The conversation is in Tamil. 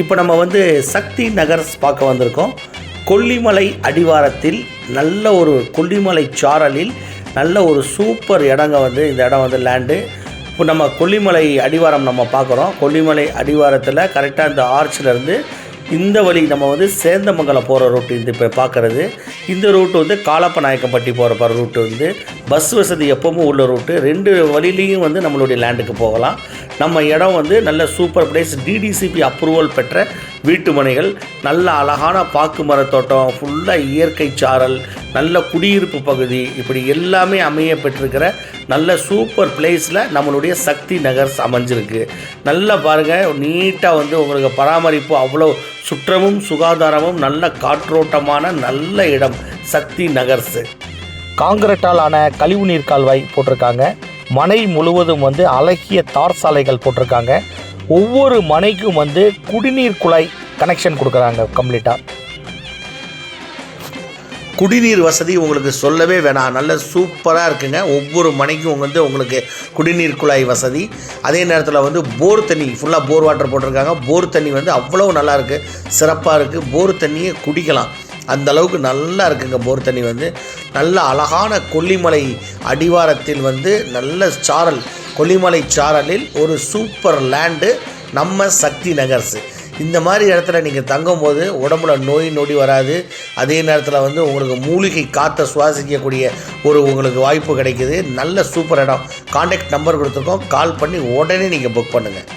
இப்போ நம்ம வந்து சக்தி நகர்ஸ் பார்க்க வந்திருக்கோம். கொல்லிமலை அடிவாரத்தில் நல்ல ஒரு கொல்லிமலை சாரலில் நல்ல ஒரு சூப்பர் இடங்க வந்து இந்த இடம் வந்து லேண்டு இப்போ நம்ம கொல்லிமலை அடிவாரம் நம்ம பார்க்குறோம். கொல்லிமலை அடிவாரத்தில் கரெக்டாக இந்த ஆர்ச்சிலேருந்து இந்த வழி நம்ம வந்து சேந்தமங்கலம் போகிற ரூட்டு இந்த இப்போ பார்க்குறது. இந்த ரூட்டு வந்து காலப்பநாயக்கப்பட்டி போகிற ரூட்டு வந்து. பஸ் வசதி எப்போவும் உள்ள ரூட்டு ரெண்டு வழியிலையும் வந்து நம்மளுடைய லேண்டுக்கு போகலாம். நம்ம இடம் வந்து நல்ல சூப்பர் பிளேஸ் டிடிசிபி அப்ரூவல் பெற்ற வீட்டு மனைகள் நல்ல அழகான பாக்கு மரத்தோட்டம் ஃபுல்லாக இயற்கை சாரல் நல்ல குடியிருப்பு பகுதி இப்படி எல்லாமே அமைய பெற்றிருக்கிற நல்ல சூப்பர் பிளேஸில் நம்மளுடைய சக்தி நகர்ஸ் அமைஞ்சிருக்கு. நல்லா பாருங்கள் நீட்டாக வந்து உங்களுக்கு பராமரிப்பு அவ்வளோ சுற்றமும் சுகாதாரமும் நல்ல காற்றோட்டமான நல்ல இடம் சக்தி நகர்ஸு. காங்கிரட்டால் ஆன கழிவுநீர் கால்வாய் போட்டிருக்காங்க. மனை முழுவதும் வந்து அழகிய தார் சாலைகள் போட்டிருக்காங்க. ஒவ்வொரு மனைக்கும் வந்து குடிநீர் குழாய் கனெக்ஷன் கொடுக்குறாங்க கம்ப்ளீட்டாக குடிநீர் வசதி உங்களுக்கு சொல்லவே வேணாம். நல்ல சூப்பராக இருக்குங்க. ஒவ்வொரு மனைக்கும் வந்து உங்களுக்கு குடிநீர் குழாய் வசதி. அதே நேரத்தில் வந்து போர் தண்ணி ஃபுல்லாக போர் வாட்டர் போட்டிருக்காங்க. போர் தண்ணி வந்து அவ்வளோ நல்லாயிருக்கு சிறப்பாக இருக்குது போர் தண்ணியை குடிக்கலாம். அந்த அளவுக்கு நல்லா இருக்குங்க போர் தண்ணி வந்து. நல்ல அழகான கொல்லிமலை அடிவாரத்தில் வந்து நல்ல சாரல் கொல்லிமலை சாரலில் ஒரு சூப்பர் லேண்டு நம்ம சக்தி நகர்ஸு. இந்த மாதிரி இடத்துல நீங்கள் தங்கும்போது உடம்புல நோய் நொடி வராது. அதே நேரத்தில் வந்து உங்களுக்கு மூலிகை காற்றை சுவாசிக்கக்கூடிய ஒரு உங்களுக்கு வாய்ப்பு கிடைக்குது. நல்ல சூப்பர் இடம். காண்டாக்ட் நம்பர் கொடுத்துருக்கோம். கால் பண்ணி உடனே நீங்கள் புக் பண்ணுங்கள்